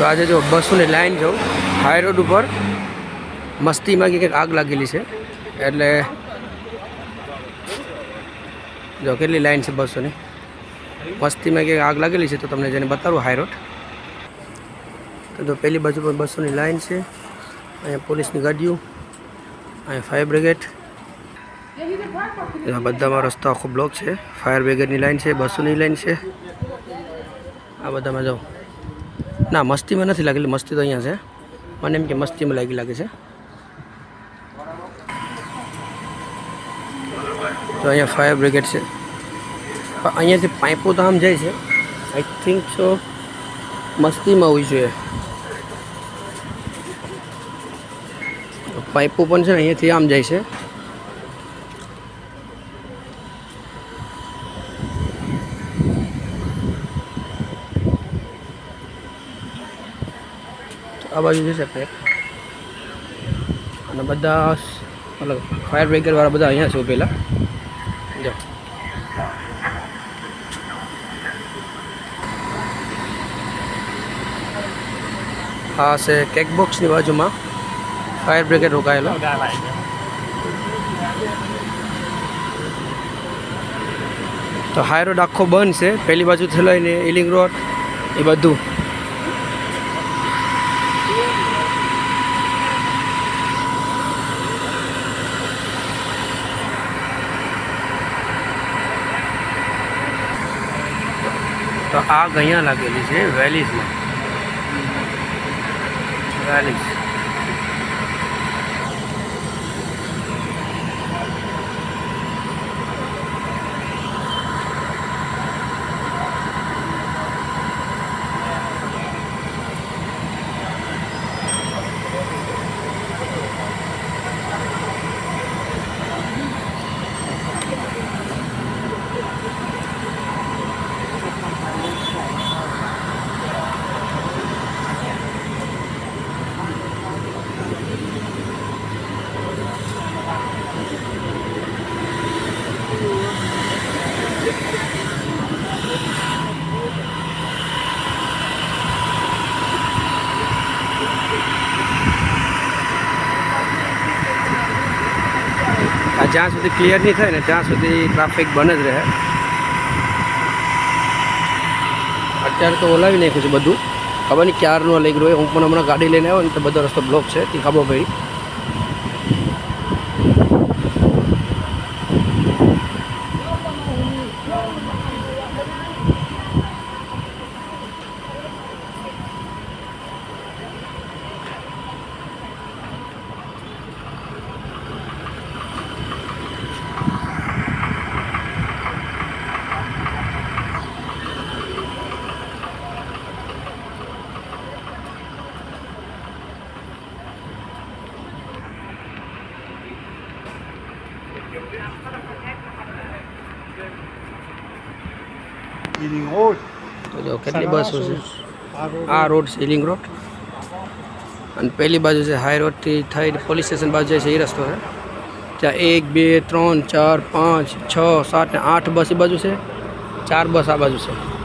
તો આજે જો બસોની લાઈન જાઉં હાઈ રોડ ઉપર મસ્તીમાં કંઈક આગ લાગેલી છે. એટલે જો કેટલી લાઈન છે બસોની? મસ્તીમાં કંઈક આગ લાગેલી છે તો તમને જેને બતાવું હાઈ રોડ તો જો પહેલી બાજુ પર બસોની લાઈન છે. અહીંયા પોલીસની ગાડીઓ, અહીંયા ફાયર બ્રિગેડ આ બધામાં રસ્તો આખો બ્લોક છે. ફાયર બ્રિગેડની લાઈન છે, બસોની લાઈન છે. આ બધામાં જાઉં ના મસ્તીમાં નથી લાગેલી. મસ્તી તો અહીંયા છે. મને એમ કે મસ્તીમાં લાગી લાગે છે. તો અહીંયા ફાયર બ્રિગેડ છે. અહીંયાથી પાઇપો તો આમ જાય છે. આઈ થિંક સો મસ્તીમાં હોવી જોઈએ. પાઇપો પણ છે ને અહીંયાથી આમ જાય છે. આ બાજુ જશે પેક. અને બધા મતલબ ફાયર બ્રિગેડવાળા બધા અહીંયા છે ઉભેલા જો. આ છે કેક બોક્સની બાજુમાં ફાયર બ્રિગેડ રોકાયેલો. તો હાઈ રોડ આખો બંધ છે. પહેલી બાજુથી લઈને ઇલિંગ રોડ, એ બધું. તો આગ અહીંયા લાગેલી છે વેલીઝમાં. વેલીઝ. જ્યાં સુધી ક્લિયર નહીં થાય ને ત્યાં સુધી ટ્રાફિક બંધ જ રહે. અત્યારે તો ઓલાવી નાખ્યું છે બધું. ખબર નહીં ક્યારનું લઈ ગયું હું પણ હમણાં ગાડી લઈને આવ્યો ને તો બધો રસ્તો બ્લોક છે. તીખાબો ખબર તો કેટલી બસો છે? આ રોડ છે રોડ અને પહેલી બાજુ છે હાઈ રોડથી થઈ પોલીસ સ્ટેશન બાજુ જાય છે એ રસ્તો છે. ત્યાં એક, બે, ત્રણ, ચાર, પાંચ, છ, સાત ને આઠ બસ એ બાજુ છે. ચાર બસ આ બાજુ છે.